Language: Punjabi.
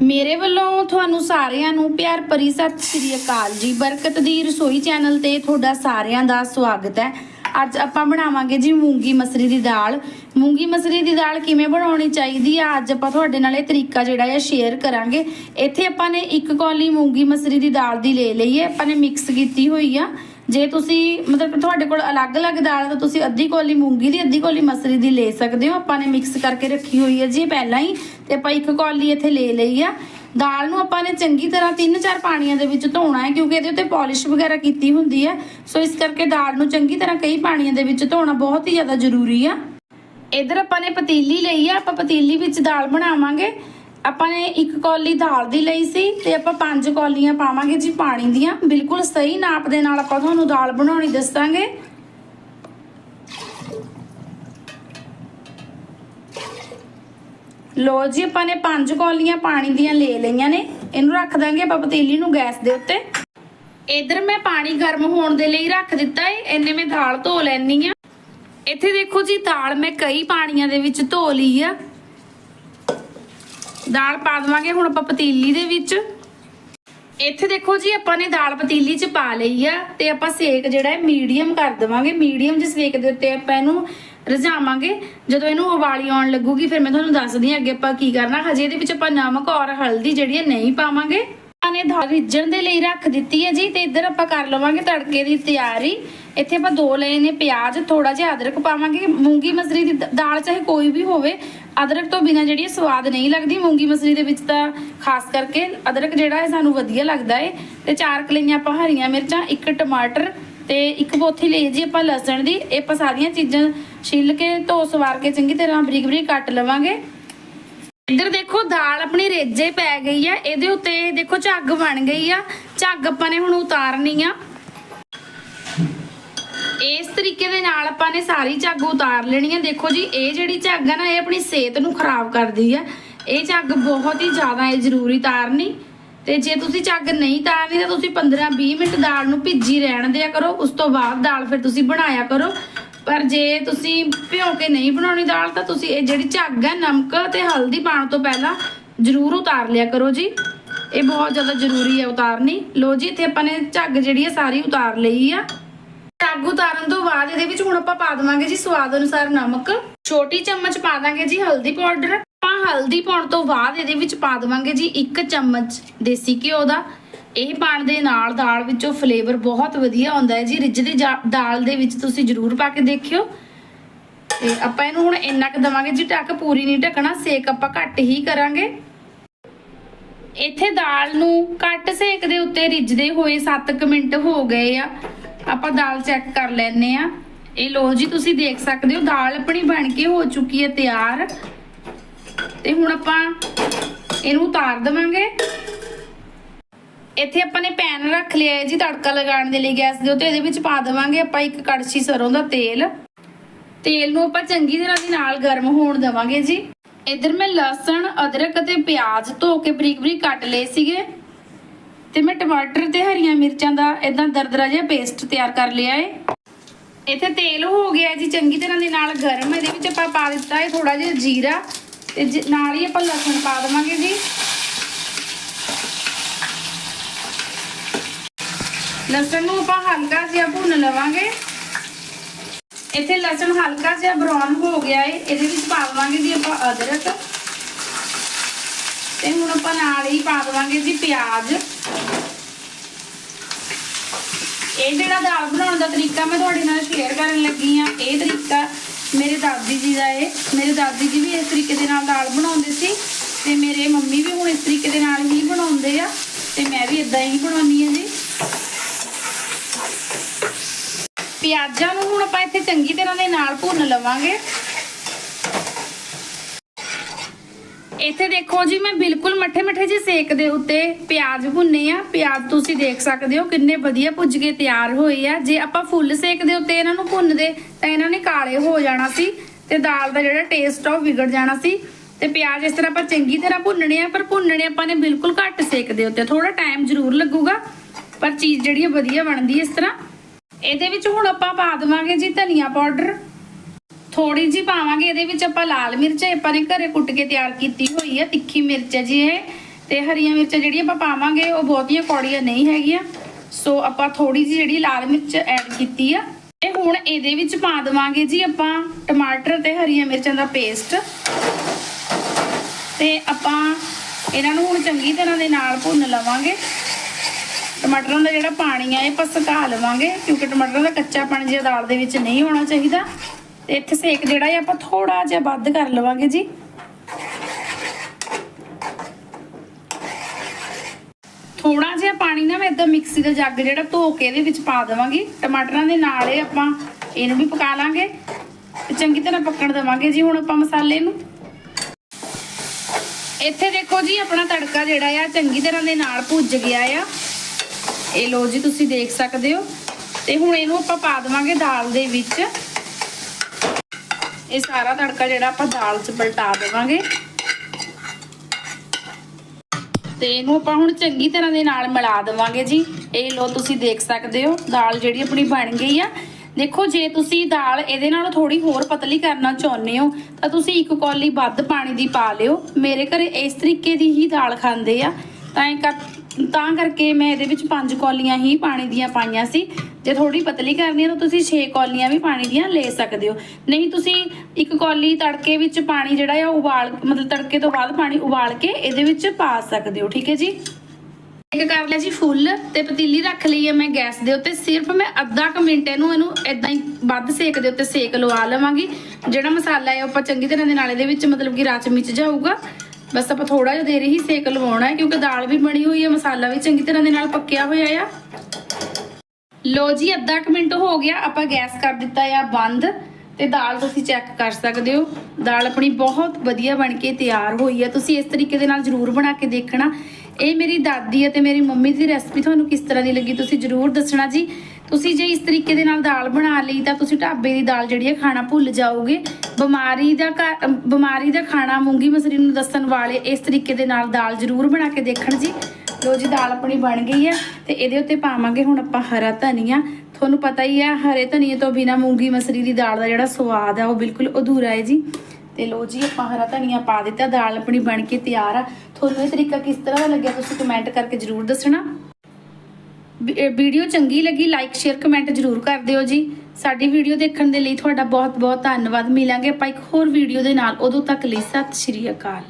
ਮੇਰੇ ਵੱਲੋਂ ਤੁਹਾਨੂੰ ਸਾਰਿਆਂ ਨੂੰ ਪਿਆਰ ਭਰੀ ਸਤਿ ਸ੍ਰੀ ਅਕਾਲ ਜੀ। ਬਰਕਤ ਦੀ ਰਸੋਈ ਚੈਨਲ ਤੇ ਤੁਹਾਡਾ ਸਾਰਿਆਂ ਦਾ ਸਵਾਗਤ ਹੈ। ਅੱਜ ਆਪਾਂ ਬਣਾਵਾਂਗੇ ਜੀ ਮੂੰਗੀ ਮਸਰੀ ਦੀ ਦਾਲ। ਮੂੰਗੀ ਮਸਰੀ ਦੀ ਦਾਲ ਕਿਵੇਂ ਬਣਾਉਣੀ ਚਾਹੀਦੀ ਆ, ਅੱਜ ਆਪਾਂ ਤੁਹਾਡੇ ਨਾਲ ਇਹ ਤਰੀਕਾ ਜਿਹੜਾ ਹੈ ਸ਼ੇਅਰ ਕਰਾਂਗੇ। ਇੱਥੇ ਆਪਾਂ ਨੇ ਇੱਕ ਕੌਲੀ ਮੂੰਗੀ ਮਸਰੀ ਦੀ ਦਾਲ ਦੀ ਲੈ ਲਈ ਹੈ, ਆਪਾਂ ਨੇ ਮਿਕਸ ਕੀਤੀ ਹੋਈ ਆ। ਜੇ ਤੁਸੀਂ, ਮਤਲਬ ਤੁਹਾਡੇ ਕੋਲ ਅਲੱਗ-ਅਲੱਗ ਦਾਲ ਤਾਂ ਤੁਸੀਂ ਅੱਧੀ ਕੌਲੀ ਮੂੰਗੀ ਦੀ, ਅੱਧੀ ਕੌਲੀ ਮਸਰੀ ਦੀ ਲੈ ਸਕਦੇ ਹੋ। ਆਪਾਂ ਨੇ ਮਿਕਸ ਕਰਕੇ ਰੱਖੀ ਹੋਈ ਹੈ ਜੀ ਪਹਿਲਾਂ ਹੀ। ਤੇ ਆਪਾਂ ਇੱਕ ਕੌਲੀ ਇੱਥੇ ਲੈ ਲਈ ਆ। ਦਾਲ ਨੂੰ ਆਪਾਂ ਨੇ ਚੰਗੀ ਤਰ੍ਹਾਂ 3-4 ਪਾਣੀਆਂ ਦੇ ਵਿੱਚ ਧੋਣਾ ਹੈ, ਕਿਉਂਕਿ ਇਹਦੇ ਉੱਤੇ ਪਾਲਿਸ਼ ਵਗੈਰਾ ਕੀਤੀ ਹੁੰਦੀ ਹੈ। ਸੋ ਇਸ ਕਰਕੇ ਦਾਲ ਨੂੰ ਚੰਗੀ ਤਰ੍ਹਾਂ ਕਈ ਪਾਣੀਆਂ ਦੇ ਵਿੱਚ ਧੋਣਾ ਬਹੁਤ ਹੀ ਜ਼ਿਆਦਾ ਜ਼ਰੂਰੀ ਆ। ਇਧਰ ਆਪਾਂ ਨੇ ਪਤੀਲੀ ਲਈ ਆ। ਆਪਾਂ ਪਤੀਲੀ ਵਿੱਚ ਦਾਲ ਬਣਾਵਾਂਗੇ। ਆਪਾਂ ਨੇ ਇੱਕ ਕੌਲੀ ਦਾਲ ਦੀ ਲਈ ਸੀ ਤੇ ਆਪਾਂ ਪੰਜ ਕੌਲੀਆਂ ਪਾਵਾਂਗੇ ਜੀ ਪਾਣੀ ਦੀਆਂ। ਬਿਲਕੁਲ ਸਹੀ ਨਾਪ ਦੇ ਨਾਲ ਆਪਾਂ ਤੁਹਾਨੂੰ ਦਾਲ ਬਣਾਉਣੀ ਦੱਸਾਂਗੇ। ਲੋ ਜੀ, ਆਪਾਂ ਨੇ ਪੰਜ ਕੌਲੀਆਂ ਪਾਣੀ ਦੀਆਂ ਲੈ ਲਈਆਂ ਨੇ। ਇਹਨੂੰ ਰੱਖ ਦਾਂਗੇ ਆਪਾਂ ਪਤੀਲੀ ਨੂੰ ਗੈਸ ਦੇ ਉੱਤੇ। ਇਧਰ ਮੈਂ ਪਾਣੀ ਗਰਮ ਹੋਣ ਦੇ ਲਈ ਰੱਖ ਦਿੱਤਾ ਏ। ਇੰਨੇ ਮੈਂ ਦਾਲ ਧੋ ਲੈਣੀ ਆ। ਇੱਥੇ ਦੇਖੋ ਜੀ, ਦਾਲ ਮੈਂ ਕਈ ਪਾਣੀਆਂ ਦੇ ਵਿੱਚ ਧੋ ਲਈ ਆ। ਦਾਲ ਪਾ ਦਵਾਂਗੇ ਹੁਣ ਆਪਾਂ ਪਤੀਲੀ ਦੇ ਵਿੱਚ। ਇੱਥੇ ਦੇਖੋ ਜੀ, ਆਪਾਂ ਨੇ ਦਾਲ ਪਤੀਲੀ 'ਚ ਪਾ ਲਈ ਆ ਤੇ ਆਪਾਂ ਸੇਕ ਜਿਹੜਾ ਹੈ ਮੀਡੀਅਮ ਕਰ ਦੇਵਾਂਗੇ। ਮੀਡੀਅਮ ਜਿਹਾ ਸੇਕ ਦੇ ਉੱਤੇ ਆਪਾਂ ਇਹਨੂੰ ਰਝਾਵਾਂਗੇ ਜਦੋਂ ਇਹਨੂੰ ਉਬਾਲੀ ਆਉਣ ਲੱਗੂਗੀ, ਫਿਰ ਮੈਂ ਤੁਹਾਨੂੰ ਦੱਸਦੀ ਹਾਂ ਅੱਗੇ ਆਪਾਂ ਕੀ ਕਰਨਾ। ਹਜੇ ਇਹਦੇ ਵਿੱਚ ਆਪਾਂ ਨਮਕ ਔਰ ਹਲਦੀ ਜਿਹੜੀ ਹੈ ਨਹੀਂ ਪਾਵਾਂਗੇ। ਆਪਾਂ ਨੇ ਦਾਲ ਰਿੱਝਣ ਦੇ ਲਈ ਰੱਖ ਦਿੱਤੀ ਹੈ ਜੀ ਤੇ ਇੱਧਰ ਆਪਾਂ ਕਰ ਲਵਾਂਗੇ ਤੜਕੇ ਦੀ ਤਿਆਰੀ। ਇੱਥੇ ਆਪਾਂ ਦੋ ਲਏ ਨੇ ਪਿਆਜ਼ ਥੋੜਾ ਜਿਹਾ ਅਦਰਕ ਪਾਵਾਂਗੇ। ਮੂੰਗੀ ਮਸਰੀ ਦੀ, ਦਾਲ ਚਾਹੇ ਕੋਈ ਵੀ ਹੋਵੇ ਅਦਰਕ ਤੋਂ ਬਿਨਾ ਜਿਹੜੀ ਸਵਾਦ ਨਹੀਂ ਲੱਗਦੀ ਮੂੰਗੀ ਮਸਰੀ ਦੇ ਵਿੱਚ ਤਾਂ ਖਾਸ ਕਰਕੇ ਅਦਰਕ ਜਿਹੜਾ ਹੈ ਸਾਨੂੰ ਵਧੀਆ ਲੱਗਦਾ ਹੈ ਤੇ ਚਾਰ ਕਲੀਆਂ ਆਪਾਂ ਹਰੀਆਂ ਮਿਰਚਾਂ, ਇੱਕ ਟਮਾਟਰ ਤੇ ਇੱਕ ਬੋਥੀ ਲਈ ਜੀ ਆਪਾਂ ਲਸਣ ਦੀ। ਇਹ ਆਪਾਂ ਸਾਰੀਆਂ ਚੀਜ਼ਾਂ ਛਿੱਲ ਕੇ ਧੋ ਸਵਾਰ ਕੇ ਚੰਗੀ ਤਰ੍ਹਾਂ ਬਰੀਕ ਬਰੀਕ ਕੱਟ ਲਵਾਂਗੇ। ਇੱਧਰ ਦੇਖੋ ਦਾਲ ਆਪਣੀ ਰੇਜੇ ਪੈ ਗਈ ਆ। ਇਹਦੇ ਉੱਤੇ ਦੇਖੋ ਝੱਗ ਬਣ ਗਈ ਆ। ਝੱਗ ਆਪਾਂ ਨੇ ਹੁਣ ਉਤਾਰਨੀ ਆ। ਇਸ ਤਰੀਕੇ ਦੇ ਨਾਲ ਆਪਾਂ ਨੇ ਸਾਰੀ ਝੱਗ ਉਤਾਰ ਲੈਣੀ ਹੈ ਦੇਖੋ ਜੀ, ਇਹ ਜਿਹੜੀ ਝੱਗ ਆ ਨਾ, ਇਹ ਆਪਣੀ ਸਿਹਤ ਨੂੰ ਖਰਾਬ ਕਰਦੀ ਆ। ਇਹ ਝੱਗ ਬਹੁਤ ਹੀ ਜ਼ਿਆਦਾ ਹੈ ਜ਼ਰੂਰੀ ਤਾਰਨੀ। ਤੇ ਜੇ ਤੁਸੀਂ ਝੱਗ ਨਹੀਂ ਤਾਰਨੀ, ਤਾਂ ਤੁਸੀਂ 15-20 ਮਿੰਟ ਦਾਲ ਨੂੰ ਭਿੱਜੀ ਰਹਿਣ ਦਿਆ ਕਰੋ। ਉਸ ਤੋਂ ਬਾਅਦ ਦਾਲ ਫਿਰ ਤੁਸੀਂ ਬਣਾਇਆ ਕਰੋ। ਪਰ ਜੇ ਤੁਸੀਂ ਭਿਓ ਕੇ ਨਹੀਂ ਬਣਾਉਣੀ ਦਾਲ, ਤਾਂ ਤੁਸੀਂ ਇਹ ਜਿਹੜੀ ਝੱਗ ਹੈ ਨਮਕ ਤੇ ਹਲਦੀ ਪਾਉਣ ਤੋਂ ਪਹਿਲਾਂ ਜ਼ਰੂਰ ਉਤਾਰ ਲਿਆ ਕਰੋ ਜੀ। ਇਹ ਬਹੁਤ ਜ਼ਿਆਦਾ ਜ਼ਰੂਰੀ ਹੈ ਉਤਾਰਨੀ। ਲੋ ਜੀ, ਇੱਥੇ ਆਪਾਂ ਨੇ ਝੱਗ ਜਿਹੜੀ ਹੈ ਸਾਰੀ ਉਤਾਰ ਲਈ ਆ। ਝੱਗ ਉਤਾਰਨ ਤੋਂ ਬਾਅਦ ਇਹਦੇ ਵਿੱਚ ਹੁਣ ਆਪਾਂ ਪਾ ਦੇਵਾਂਗੇ ਜੀ ਸਵਾਦ ਅਨੁਸਾਰ ਨਮਕ। ਛੋਟੀ ਚਮਚ ਪਾ ਦਾਂਗੇ ਜੀ ਹਲਦੀ ਪਾਊਡਰ। ਆਪਾਂ ਹਲਦੀ ਪਾਉਣ ਤੋਂ ਬਾਅਦ ਇਹਦੇ ਵਿੱਚ ਪਾ ਦੇਵਾਂਗੇ ਜੀ 1 ਚਮਚ ਦੇਸੀ ਘਿਓ ਦਾ। ਇਹ ਪਾਣ ਦੇ ਨਾਲ ਦਾਲ ਵਿੱਚੋਂ ਫਲੇਵਰ ਬਹੁਤ ਵਧੀਆ ਆਉਂਦਾ ਹੈ ਜੀ। ਰਿੱਝਦੀ ਦਾਲ ਦੇ ਵਿੱਚ ਤੁਸੀਂ ਜ਼ਰੂਰ ਪਾ ਕੇ ਦੇਖਿਓ। ਤੇ ਆਪਾਂ ਇਹਨੂੰ ਹੁਣ ਇੰਨਾ ਕੁ ਦਵਾਂਗੇ ਜੀ, ਢੱਕ ਪੂਰੀ ਨਹੀਂ ਢੱਕਣਾ, ਸੇਕ ਆਪਾਂ ਘੱਟ ਹੀ ਕਰਾਂਗੇ। ਇੱਥੇ ਦਾਲ ਨੂੰ ਘੱਟ ਸੇਕ ਦੇ ਉੱਤੇ ਰਿੱਝਦੇ ਹੋਏ 7 ਮਿੰਟ ਹੋ ਗਏ ਆ। ਆਪਾਂ ਦਾਲ ਚੈੱਕ ਕਰ ਲੈਨੇ ਆ ਇਹ ਲੋ ਜੀ, ਤੁਸੀਂ ਦੇਖ ਸਕਦੇ ਹੋ, ਦਾਲ ਆਪਣੀ ਬਣ ਕੇ ਹੋ ਚੁੱਕੀ ਹੈ ਤਿਆਰ। ਤੇ ਹੁਣ ਆਪਾਂ ਇਹਨੂੰ ਉਤਾਰ ਦਵਾਂਗੇ। ਇੱਥੇ ਆਪਾਂ ਨੇ ਪੈਨ ਰੱਖ ਲਿਆ ਹੈ ਜੀ, ਤੜਕਾ ਲਗਾਉਣ ਦੇ ਲਈ ਗੈਸ ਦੇ ਉੱਤੇ। ਇਹਦੇ ਵਿੱਚ ਪਾ ਦੇਵਾਂਗੇ ਆਪਾਂ ਇੱਕ ਕੜਛੀ ਸਰੋਂ ਦਾ ਤੇਲ। ਤੇਲ ਨੂੰ ਆਪਾਂ ਚੰਗੀ ਤਰ੍ਹਾਂ ਦੇ ਨਾਲ ਗਰਮ ਹੋਣ ਦੇਵਾਂਗੇ ਜੀ। ਇੱਧਰ ਮੈਂ ਲਸਣ, ਅਦਰਕ ਅਤੇ ਪਿਆਜ਼ ਧੋ ਕੇ ਬਰੀਕ ਬਰੀਕ ਕੱਟ ਲਏ ਸੀਗੇ। ਤੇ ਮੈਂ ਟਮਾਟਰ ਤੇ ਹਰੀਆਂ ਮਿਰਚਾਂ ਦਾ ਇਦਾਂ ਦਰਦਰਾ ਜਿਹਾ ਪੇਸਟ ਤਿਆਰ ਕਰ ਲਿਆ ਏ। ਇੱਥੇ ਤੇਲ ਹੋ ਗਿਆ ਜੀ, ਚੰਗੀ ਤਰ੍ਹਾਂ ਦੇ ਨਾਲ ਗਰਮ ਇਹਦੇ ਵਿੱਚ ਆਪਾਂ ਪਾ ਦਿੱਤਾ ਹੈ ਥੋੜਾ ਜਿਹਾ ਜੀਰਾ ਤੇ ਜ- ਨਾਲ ਹੀ ਆਪਾਂ ਲਸਣ ਪਾ ਦੇਵਾਂਗੇ ਜੀ। ਲਸਣ ਨੂੰ ਆਪਾਂ ਹਲਕਾ ਜਿਹਾ ਭੁੰਨ ਲਵਾਂਗੇ। ਇੱਥੇ ਲਸਣ ਹਲਕਾ ਜਿਹਾ ਬਰਾਊਨ ਹੋ ਗਿਆ ਏ। ਇਹਦੇ ਵਿੱਚ ਪਾ ਦੇਵਾਂਗੇ ਜੀ ਆਪਾਂ ਅਦਰਕ। ਤੇ ਹੁਣ ਆਪਾਂ ਨਾਲ ਹੀ ਪਾ ਦੇਵਾਂਗੇ ਜੀ ਪਿਆਜ਼। ਇਹ ਜਿਹੜਾ ਦਾਲ ਬਣਾਉਣ ਦਾ ਤਰੀਕਾ ਮੈਂ ਤੁਹਾਡੇ ਨਾਲ ਸ਼ੇਅਰ ਕਰਨ ਲੱਗੀ ਆ ਇਹ ਤਰੀਕਾ ਮੇਰੇ ਦਾਦੀ ਜੀ ਦਾ ਏ ਮੇਰੇ ਦਾਦੀ ਜੀ ਵੀ ਇਸ ਤਰੀਕੇ ਦੇ ਨਾਲ ਦਾਲ ਬਣਾਉਂਦੇ ਸੀ ਤੇ ਮੇਰੇ ਮੰਮੀ ਵੀ ਹੁਣ ਇਸ ਤਰੀਕੇ ਦੇ ਨਾਲ ਹੀ ਬਣਾਉਂਦੇ ਆ ਤੇ ਮੈਂ ਵੀ ਇਦਾਂ ਹੀ ਬਣਾਉਣੀ ਆ ਜੀ। ਪਿਆਜ਼ਾਂ ਨੂੰ ਹੁਣ ਆਪਾਂ ਇੱਥੇ ਚੰਗੀ ਤਰ੍ਹਾਂ ਦੇ ਨਾਲ ਭੁੰਨ ਲਵਾਂਗੇ। ਇੱਥੇ ਦੇਖੋ ਜੀ, ਮੈਂ ਬਿਲਕੁਲ ਮੱਠੇ ਮੱਠੇ ਜਿਹੇ ਸੇਕ ਦੇ ਉੱਤੇ ਪਿਆਜ਼ ਭੁੰਨੇ ਆ। ਪਿਆਜ਼ ਤੁਸੀਂ ਦੇਖ ਸਕਦੇ ਹੋ ਕਿੰਨੇ ਵਧੀਆ ਭੁੱਜ ਕੇ ਤਿਆਰ ਹੋਏ ਆ। ਜੇ ਆਪਾਂ ਫੁੱਲ ਸੇਕ ਦੇ ਉੱਤੇ ਇਹਨਾਂ ਨੂੰ ਭੁੰਨਦੇ, ਤਾਂ ਇਹਨਾਂ ਨੇ ਕਾਲੇ ਹੋ ਜਾਣਾ ਸੀ ਤੇ ਦਾਲ ਦਾ ਜਿਹੜਾ ਟੇਸਟ ਆ ਉਹ ਵਿਗੜ ਜਾਣਾ ਸੀ। ਤੇ ਪਿਆਜ਼ ਇਸ ਤਰ੍ਹਾਂ ਆਪਾਂ ਚੰਗੀ ਤਰ੍ਹਾਂ ਭੁੰਨਣੇ ਆ, ਪਰ ਭੁੰਨਣੇ ਆਪਾਂ ਨੇ ਬਿਲਕੁਲ ਘੱਟ ਸੇਕ ਦੇ ਉੱਤੇ। ਥੋੜਾ ਟਾਈਮ ਜ਼ਰੂਰ ਲੱਗੂਗਾ, ਪਰ ਚੀਜ਼ ਜਿਹੜੀ ਆ ਵਧੀਆ ਬਣਦੀ ਇਸ ਤਰ੍ਹਾਂ। ਇਹਦੇ ਵਿੱਚ ਹੁਣ ਆਪਾਂ ਪਾ ਦੇਵਾਂਗੇ ਜੀ ਧਨੀਆ ਪਾਊਡਰ। ਥੋੜੀ ਜੀ ਪਾਵਾਂਗੇ, ਇਹਦੇ ਵਿੱਚ ਆਪਾਂ ਲਾਲ ਮਿਰਚ ਆਪਾਂ ਨੇ ਘਰੇ ਕੁੱਟ ਕੇ ਤਿਆਰ ਕੀਤੀ ਹੋਈ ਹੈ ਤਿੱਖੀ ਮਿਰਚ ਹੈ ਜੀ ਇਹ ਤੇ ਹਰੀਆਂ ਮਿਰਚਾਂ ਜਿਹੜੀਆਂ ਆਪਾਂ ਪਾਵਾਂਗੇ, ਉਹ ਬਹੁਤੀਆਂ ਕੌੜੀਆਂ ਨਹੀਂ ਹੈਗੀਆਂ। ਸੋ ਆਪਾਂ ਥੋੜੀ ਜਿਹੀ ਜਿਹੜੀ ਲਾਲ ਮਿਰਚ ਐਡ ਕੀਤੀ ਆ ਤੇ ਹੁਣ ਇਹਦੇ ਵਿੱਚ ਪਾ ਦੇਵਾਂਗੇ ਜੀ ਆਪਾਂ ਟਮਾਟਰ ਤੇ ਹਰੀਆਂ ਮਿਰਚਾਂ ਦਾ ਪੇਸਟ। ਤੇ ਆਪਾਂ ਇਹਨਾਂ ਨੂੰ ਹੁਣ ਚੰਗੀ ਤਰ੍ਹਾਂ ਦੇ ਨਾਲ ਭੁੰਨ ਲਵਾਂਗੇ। ਟਮਾਟਰਾਂ ਦਾ ਜਿਹੜਾ ਪਾਣੀ ਆ, ਇਹ ਆਪਾਂ ਲਵਾਂਗੇ, ਕਿਉਂਕਿ ਟਮਾਟਰਾਂ ਦਾ ਕੱਚਾ ਪਾਣੀ ਜਿਹੜਾ ਦਾਲ ਦੇ ਵਿੱਚ ਨਹੀਂ ਹੋਣਾ ਚਾਹੀਦਾ। ਤੇ ਇੱਥੇ ਸੇਕ ਜਿਹੜਾ ਹੈ, ਆਪਾਂ ਥੋੜਾ ਜਿਹਾ ਵੱਧ ਕਰ ਲਵਾਂਗੇ ਜੀ। ਥੋੜਾ ਜਿਹਾ ਪਾਣੀ ਨਾ ਮੈਂ ਇਦਾਂ ਮਿਕਸੀ ਦਾ ਜੱਗ ਜਿਹੜਾ ਧੋ ਕੇ ਇਹਦੇ ਵਿੱਚ ਪਾ ਦੇਵਾਂਗੀ। ਟਮਾਟਰਾਂ ਦੇ ਨਾਲ ਇਹ ਆਪਾਂ ਇਹਨੂੰ ਵੀ ਪਕਾ ਲਾਂਗੇ। ਤੇ ਚੰਗੀ ਤਰ੍ਹਾਂ ਪੱਕਣ ਦੇਵਾਂਗੇ ਜੀ ਹੁਣ ਆਪਾਂ ਮਸਾਲੇ ਨੂੰ। ਇੱਥੇ ਦੇਖੋ ਜੀ, ਆਪਣਾ ਤੜਕਾ ਜਿਹੜਾ ਆ, ਚੰਗੀ ਤਰ੍ਹਾਂ ਦੇ ਨਾਲ ਭੁੱਜ ਗਿਆ ਆ। ਇਹ ਲੋ ਜੀ, ਤੁਸੀਂ ਦੇਖ ਸਕਦੇ ਹੋ। ਤੇ ਹੁਣ ਇਹਨੂੰ ਆਪਾਂ ਪਾ ਦੇਵਾਂਗੇ ਦਾਲ ਦੇ ਵਿੱਚ। ਇਹ ਸਾਰਾ ਤੜਕਾ ਜਿਹੜਾ ਆਪਾਂ ਦਾਲ 'ਚ ਪਲਟਾ ਦੇਵਾਂਗੇ। ਤੇ ਇਹਨੂੰ ਆਪਾਂ ਹੁਣ ਚੰਗੀ ਤਰ੍ਹਾਂ ਦੇ ਨਾਲ ਮਿਲਾ ਦੇਵਾਂਗੇ ਜੀ। ਇਹ ਲੋ ਤੁਸੀਂ ਦੇਖ ਸਕਦੇ ਹੋ, ਦਾਲ ਜਿਹੜੀ ਆਪਣੀ ਬਣ ਗਈ ਆ। ਦੇਖੋ, ਜੇ ਤੁਸੀਂ ਦਾਲ ਇਹਦੇ ਨਾਲੋਂ ਥੋੜੀ ਹੋਰ ਪਤਲੀ ਕਰਨਾ ਚਾਹੁੰਦੇ ਹੋ, ਤਾਂ ਤੁਸੀਂ ਇੱਕ ਕੌਲੀ ਵੱਧ ਪਾਣੀ ਦੀ ਪਾ ਲਿਓ। ਮੇਰੇ ਘਰੇ ਇਸ ਤਰੀਕੇ ਦੀ ਹੀ ਦਾਲ ਖਾਂਦੇ ਆ। ਤਾਂ ਇਹ ਕਰ- ਤਾਂ ਕਰਕੇ ਮੈਂ ਇਹਦੇ ਵਿੱਚ ਪੰਜ ਕੌਲੀਆਂ ਹੀ ਪਾਣੀ ਦੀਆਂ ਪਾਈਆਂ ਸੀ। ਜੇ ਥੋੜੀ ਪਤਲੀ ਕਰਨੀ ਹੈ ਤਾਂ ਤੁਸੀਂ 6 ਕੌਲੀਆਂ ਵੀ ਪਾਣੀ ਦੀਆਂ ਲੈ ਸਕਦੇ ਹੋ। ਨਹੀਂ, ਤੁਸੀਂ ਇੱਕ ਕੌਲੀ ਤੜਕੇ ਵਿੱਚ ਪਾਣੀ ਜਿਹੜਾ ਆ ਉਬਾਲ, ਮਤਲਬ ਤੜਕੇ ਤੋਂ ਬਾਅਦ ਪਾਣੀ ਉਬਾਲ ਕੇ ਇਹਦੇ ਵਿੱਚ ਪਾ ਸਕਦੇ ਹੋ, ਠੀਕ ਹੈ ਜੀ? ਇੱਕ ਕਰ ਲਿਆ ਜੀ ਫੁੱਲ ਤੇ ਪਤੀਲੀ ਰੱਖ ਲਈ ਹੈ ਮੈਂ ਗੈਸ ਦੇ ਉੱਤੇ। ਸਿਰਫ ਮੈਂ ਅੱਧਾ ਕੁ ਮਿੰਟ ਇਹਨੂੰ ਇਹਨੂੰ ਇਦਾਂ ਹੀ ਵੱਧ ਸੇਕ ਦੇ ਉੱਤੇ ਸੇਕ ਲਵਾ ਲਵਾਂਗੀ। ਜਿਹੜਾ ਮਸਾਲਾ ਹੈ ਉਹ ਆਪਾਂ ਚੰਗੀ ਤਰ੍ਹਾਂ ਦੇ ਨਾਲ ਇਹਦੇ ਵਿੱਚ ਮਤਲਬ ਕਿ ਰਚ ਮਿਚ ਜਾਊਗਾ। ਬਸ ਆਪਾਂ ਥੋੜਾ ਜਿਹਾ ਦੇਰ ਹੀ ਸੇਕ ਲਵਾਉਣਾ ਹੈ ਕਿਉਂਕਿ ਦਾਲ ਵੀ ਬਣੀ ਹੋਈ ਹੈ, ਮਸਾਲਾ ਵੀ ਚੰਗੀ ਤਰ੍ਹਾਂ ਦੇ ਨਾਲ ਪੱਕਿਆ ਹੋਇਆ ਆ। ਲੋ ਜੀ, ਅੱਧਾ ਕੁ ਮਿੰਟ ਹੋ ਗਿਆ, ਆਪਾਂ ਗੈਸ ਕਰ ਦਿੱਤਾ ਆ ਬੰਦ ਤੇ ਦਾਲ ਤੁਸੀਂ ਚੈੱਕ ਕਰ ਸਕਦੇ ਹੋ। ਦਾਲ ਆਪਣੀ ਬਹੁਤ ਵਧੀਆ ਬਣ ਕੇ ਤਿਆਰ ਹੋਈ ਹੈ ਤੁਸੀਂ ਇਸ ਤਰੀਕੇ ਦੇ ਨਾਲ ਜਰੂਰ ਬਣਾ ਕੇ ਦੇਖਣਾ। ਇਹ ਮੇਰੀ ਦਾਦੀ ਅਤੇ ਮੇਰੀ ਮੰਮੀ ਦੀ ਰੈਸਪੀ ਤੁਹਾਨੂੰ ਕਿਸ ਤਰ੍ਹਾਂ ਦੀ ਲੱਗੀ ਤੁਸੀਂ ਜਰੂਰ ਦੱਸਣਾ ਜੀ। ਤੁਸੀਂ ਜੇ ਇਸ ਤਰੀਕੇ ਦੇ ਨਾਲ ਦਾਲ ਬਣਾ ਲਈ ਤਾਂ ਤੁਸੀਂ ਢਾਬੇ ਦੀ ਦਾਲ ਜਿਹੜੀ ਹੈ ਖਾਣਾ ਭੁੱਲ ਜਾਓਗੇ। ਬਿਮਾਰੀ ਦਾ ਘਾ- ਬਿਮਾਰੀ ਦਾ ਖਾਣਾ ਮੂੰਗੀ ਮਸਰੀ ਨੂੰ ਦੱਸਣ ਵਾਲੇ ਇਸ ਤਰੀਕੇ ਦੇ ਨਾਲ ਦਾਲ ਜਰੂਰ ਬਣਾ ਕੇ ਦੇਖਣ ਜੀ। ਲੋ ਜੀ, ਦਾਲ ਆਪਣੀ ਬਣ ਗਈ ਹੈ ਤੇ ਇਹਦੇ ਉੱਤੇ ਪਾਵਾਂਗੇ ਹੁਣ ਆਪਾਂ ਹਰਾ ਧਨੀਆ। ਤੁਹਾਨੂੰ ਪਤਾ ਹੀ ਹੈ ਹਰੇ ਧਨੀਏ ਤੋਂ ਬਿਨਾ ਮੂੰਗੀ ਮਸਰੀ ਦੀ ਦਾਲ ਦਾ ਜਿਹੜਾ ਸਵਾਦ ਹੈ ਉਹ ਬਿਲਕੁਲ ਅਧੂਰਾ ਹੈ ਜੀ। ਤੇ ਲੋ ਜੀ, ਆਪਾਂ ਹਰਾ ਧਨੀਆ ਪਾ ਦਿੱਤਾ, ਦਾਲ ਆਪਣੀ ਬਣ ਕੇ ਤਿਆਰ ਆ। ਤੁਹਾਨੂੰ ਇਹ ਤਰੀਕਾ ਕਿਸ ਤਰ੍ਹਾਂ ਦਾ ਲੱਗਿਆ ਤੁਸੀਂ ਕਮੈਂਟ ਕਰਕੇ ਜਰੂਰ ਦੱਸਣਾ। ਵੀਡੀਓ ਚੰਗੀ ਲੱਗੀ ਲਾਈਕ ਸ਼ੇਅਰ ਕਮੈਂਟ ਜਰੂਰ ਕਰ ਦਿਓ ਜੀ। ਸਾਡੀ ਵੀਡੀਓ ਦੇਖਣ ਦੇ ਲਈ ਤੁਹਾਡਾ ਬਹੁਤ ਬਹੁਤ ਧੰਨਵਾਦ। ਮਿਲਾਂਗੇ ਆਪਾਂ ਇੱਕ ਹੋਰ ਵੀਡੀਓ ਦੇ ਨਾਲ। ਉਦੋਂ ਤੱਕ ਲਈ ਸਤਿ ਸ਼੍ਰੀ ਅਕਾਲ।